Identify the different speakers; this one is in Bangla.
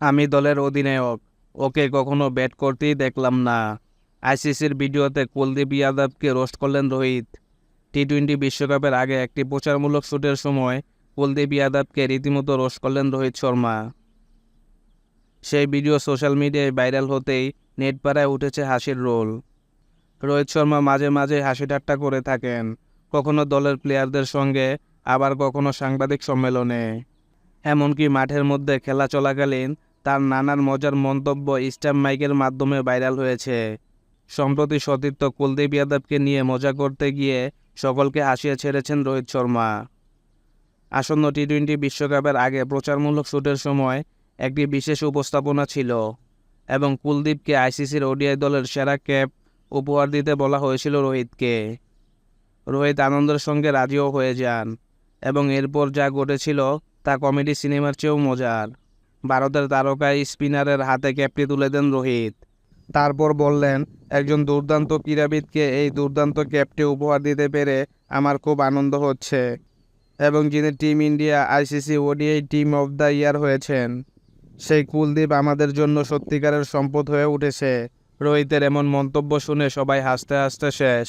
Speaker 1: আমি দলের অধিনায়ক। ওকে কখনো ব্যাট করতেই দেখলাম না। আইসিসির ভিডিওতে কুলদীপ ইয়াদবকে রোস্ট করলেন রোহিত। টি টোয়েন্টি বিশ্বকাপের আগে একটি প্রচারমূলক শ্যুটের সময় কুলদীপ ইয়াদবকে রীতিমতো রোস্ট করলেন রোহিত শর্মা। সেই ভিডিও সোশ্যাল মিডিয়ায় ভাইরাল হতেই নেটপাড়ায় উঠেছে হাসির রোল। রোহিত শর্মা মাঝে মাঝে হাসি ঠাট্টা করে থাকেন। কখনো দলের প্লেয়ারদের সঙ্গে, আবার কখনো সাংবাদিক সম্মেলনে। এমনকি মাঠের মধ্যে খেলা চলাকালীন তার নানান মজার মন্তব্য স্ট্যাম্প মাইকের মাধ্যমে ভাইরাল হয়েছে। সম্প্রতি সতীর্থ কুলদীপ যাদবকে নিয়ে মজা করতে গিয়ে সকলকে হাসিয়ে ছেড়েছেন রোহিত শর্মা। আসন্ন টি টোয়েন্টি বিশ্বকাপের আগে প্রচারমূলক শ্যুটের সময় একটি বিশেষ উপস্থাপনা ছিল এবং কুলদীপকে আইসিসির ওডিআই দলের সেরা ক্যাপ উপহার দিতে বলা হয়েছিল রোহিতকে। রোহিত আনন্দের সঙ্গে রাজিও হয়ে যান এবং এরপর যা ঘটেছিল তা কমেডি সিনেমার চেয়েও মজার। ভারতের তারকা স্পিনারের হাতে ক্যাপটি তুলে দেন রোহিত। তারপর বললেন, একজন দুর্দান্ত ক্রীড়াবিদকে এই দুর্দান্ত ক্যাপটি উপহার দিতে পেরে আমার খুব আনন্দ হচ্ছে। এবং যিনি team India, ICC, ODI team of the year হয়েছেন, সেই কুলদীপ আমাদের জন্য সত্যিকারের সম্পদ হয়ে উঠেছে। রোহিতের এমন মন্তব্য শুনে সবাই হাসতে হাসতে শেষ।